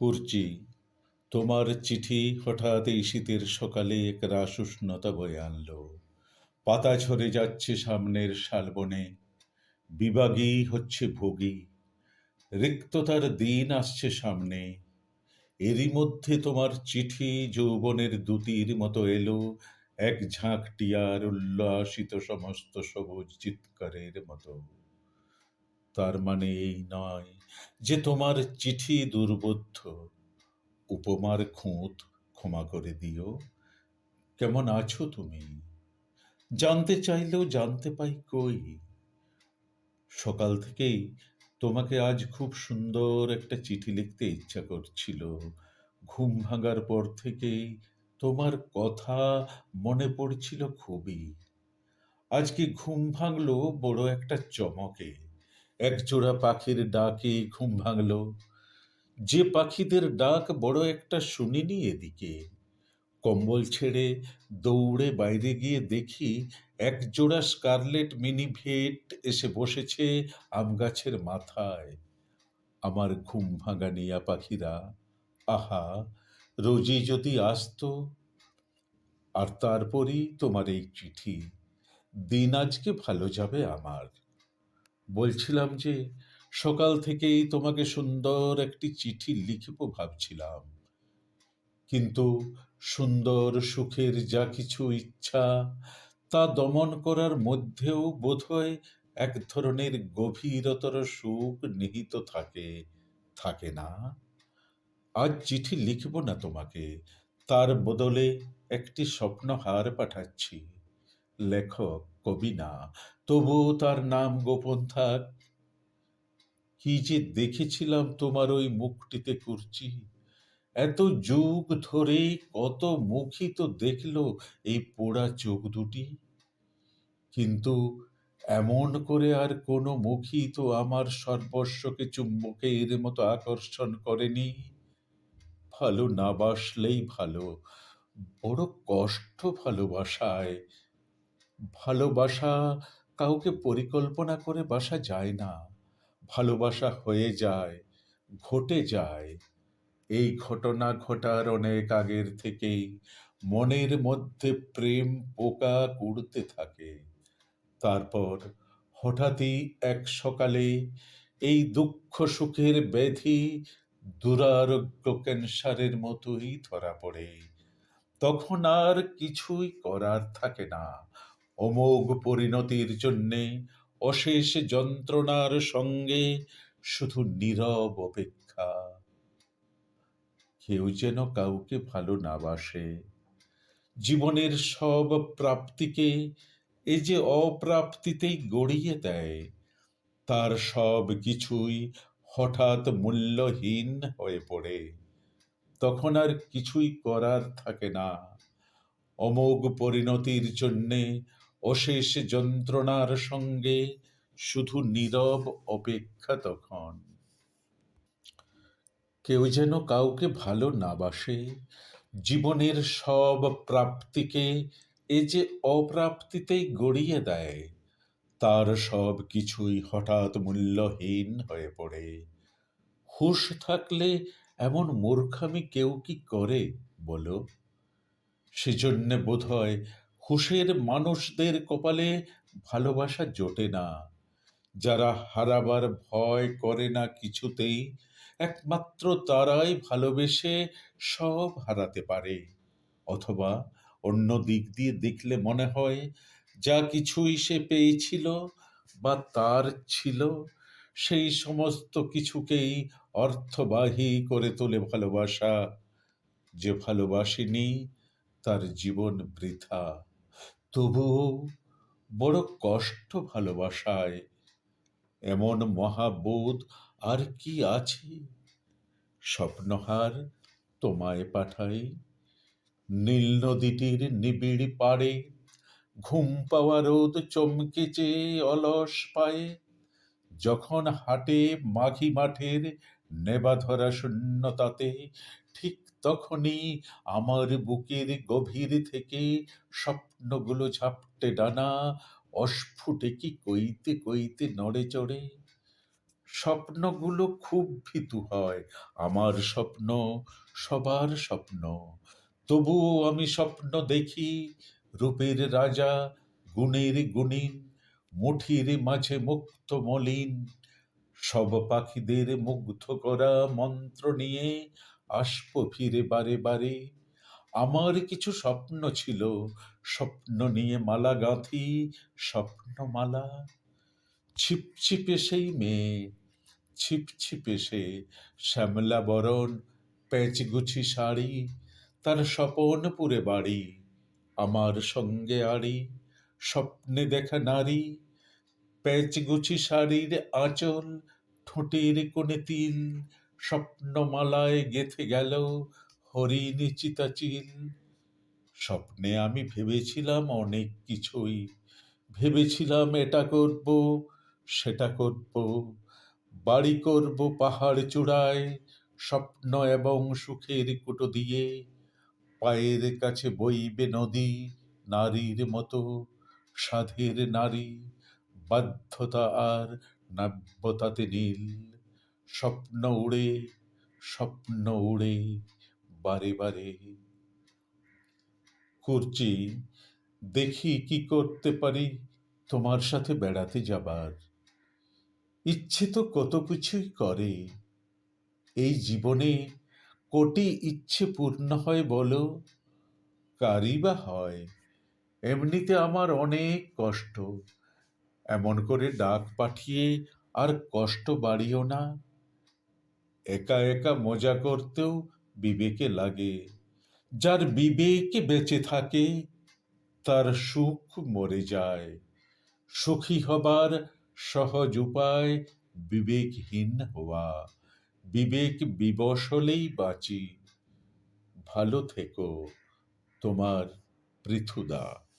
কুরচি। তোমার চিঠি হঠাৎ এই শীতের সকালে এক রাস উষ্ণতা বয়ে আনলো। পাতা ঝরে যাচ্ছে সামনের শালবনে, বিভাগী হচ্ছে ভোগী। রিক্ততার দিন আসছে সামনে। এরই মধ্যে তোমার চিঠি যৌবনের দুতির মতো এলো, এক ঝাঁক টিয়ার উল্লাসিত সমস্ত সবুজ চিৎকারের মতো। তার মানে এই নয় যে তোমার চিঠি দুর্বোধ্য। উপমার খুঁত ক্ষমা করে দিও। কেমন আছো তুমি? জানতে চাইলেও জানতে পাই কই? সকাল থেকেই তোমাকে আজ খুব সুন্দর একটা চিঠি লিখতে ইচ্ছা করছিল। ঘুম ভাঙার পর থেকেই তোমার কথা মনে পড়ছিল খুবই। আজকে ঘুম ভাঙলো বড় একটা চমকে? একজোড়া পাখির ডাকে ঘুম ভাঙল। যে পাখিদের ডাক বড় একটা শুনিনি এদিকে। কম্বল ছেড়ে দৌড়ে বাইরে গিয়ে দেখি একজোড়া স্কারলেট মিনি ভেট এসে বসেছে আম গাছের মাথায়। আমার ঘুম ভাঙা নিয়া পাখিরা, আহা, রোজই যদি আসতো, আর তারপরই তোমার এই চিঠি। দিন আজকে ভালো যাবে আমার। বলছিলাম যে, সকাল থেকেই তোমাকে সুন্দর একটি চিঠি লিখিব ভাবছিলাম। কিন্তু সুন্দর সুখের যা কিছু ইচ্ছা, তা দমন করার মধ্যেও বোধহয় এক ধরনের গভীরতর সুখ নিহিত থাকে থাকে না। আজ চিঠি লিখব না তোমাকে, তার বদলে একটি স্বপ্নহার পাঠাচ্ছি। লেখক কবি না তবুও তার নাম গোপন থাক। কি যে দেখেছিলাম তোমার ওই মুখটিতে করছি এত যুগ ধরে কত মুখই তো দেখল এই পোড়া চোখ দুটি। কিন্তু এমন করে আর কোনো মুখই তো আমার সর্বস্বকে চুম্বকের মতো আকর্ষণ করেনি। ভালো না বাসলেই ভালো, বড় কষ্ট ভালোবাসায় ভালোবাসা কাউকে পরিকল্পনা করে বাসা যায় না। ভালোবাসা হয়ে যায়, ঘটে যায়। এই ঘটনা ঘটার অনেক আগের থেকেই মনের মধ্যে প্রেম পোকা কুড়তে থাকে। তারপর হঠাৎই এক সকালে এই দুঃখ সুখের ব্যাধি দুরারোগ্য ক্যান্সারের মতোই ধরা পড়ে। তখন আর কিছুই করার থাকে না। অমোঘ পরিণতির জন্যে অশেষ যন্ত্রণার সঙ্গে শুধু নীরব অপেক্ষা। কেউ যেন কাউকে ভালো না বাসে। জীবনের সব প্রাপ্তিকে এ যে অপ্রাপ্তিতেই গড়িয়ে দেয়, তার সব কিছুই হঠাৎ মূল্যহীন হয়ে পড়ে। তখন আর কিছুই করার থাকে না। অমোঘ পরিণতির জন্যে অশেষ যন্ত্রণার সঙ্গে শুধু নীরব অপেক্ষা তখন। কেউ যেন কাউকে ভালো না বাসে, জীবনের সব প্রাপ্তিকে এ যে অপ্রাপ্তিতেই গড়িয়ে দেয়, তার সব কিছুই হঠাৎ মূল্যহীন হয়ে পড়ে। হুশ থাকলে এমন মূর্খামি কেউ কি করে বলো? সেজন্যে বোধ হয় হুঁশের মানুষদের কপালে ভালোবাসা জোটে না। যারা হারাবার ভয় করে না কিছুতেই, একমাত্র তারাই ভালোবেসে সব হারাতে পারে। অথবা অন্য দিক দিয়ে দেখলে মনে হয়, যা কিছুই সে পেয়েছিল বা তার ছিল, সেই সমস্ত কিছুকেই অর্থবাহী করে তোলে ভালোবাসা। যে ভালোবাসেনি, তার জীবন বৃথা। তবুও বড় কষ্ট ভালোবাসায় এমন মহাবোধ আর কি আছে? স্বপ্নহার তোমায় পাঠাই, নীল নদীটির নিবিড় পাড়ে, ঘুম পাওয়া রোদ চমকে চেয়ে অলস পায়ে, যখন হাটে মাঘি মাঠের নেবাধরা শূন্যতাতে, ঠিক তখনই আমার বুকের গভীর থেকে স্বপ্নগুলো ঝাপটে ডানা অস্ফুটে কি কইতে কইতে নড়ে চড়ে। স্বপ্নগুলো খুব ভীতু হয়, আমার স্বপ্ন সবার স্বপ্ন। তবুও আমি স্বপ্ন দেখি রূপের রাজা, গুণের গুণিন, মুঠির মাঝে মুক্ত মলিন। সব পাখিদের মুগ্ধ করা মন্ত্র নিয়ে আসব ফিরে বারে বারে। আমার কিছু স্বপ্ন ছিল, স্বপ্ন নিয়ে মালা গাঁথি স্বপ্নমালা ছিপছিপে সেই মেয়ে ছিপছিপে সে শ্যামলা বরণ প্যাচগুছি শাড়ি, তার স্বপনপুরে বাড়ি, আমার সঙ্গে আড়ি, স্বপ্নে দেখা নারী। প্যাচগুছি শাড়ির আঁচল, ঠোঁটের কোণে তিল স্বপ্নমালায় গেথে গেল হরিণ চিতাচিল। স্বপ্নে আমি ভেবেছিলাম অনেক কিছুই। ভেবেছিলাম এটা করব, সেটা করব। বাড়ি করব পাহাড় চূড়ায়, স্বপ্ন এবং সুখের কুটো দিয়ে। পায়ের কাছে বইবে নদী, নারীর মতো, সাধের নারী। বাধ্যতা আর নাব্যতাতে নীল। স্বপ্ন উড়ে স্বপ্ন উড়ে, বারে বারে। করছি দেখি কি করতে পারি তোমার সাথে বেড়াতে যাবার। ইচ্ছে তো কত কিছুই করে। এই জীবনে কোটি ইচ্ছে পূর্ণ হয় বলো। কারই বা হয়, এমনিতে আমার অনেক কষ্ট। এমন করে ডাক পাঠিয়ে আর কষ্ট বাড়িও না। একা একা মজা করতেও বিবেকে লাগে। যার বিবেক বেঁচে থাকে, তার সুখ মরে যায়। সুখী হবার সহজ উপায় বিবেকহীন হওয়া। বিবেক বিবশ হলেই বাঁচি। ভালো থেকো, তোমার পৃথুদা।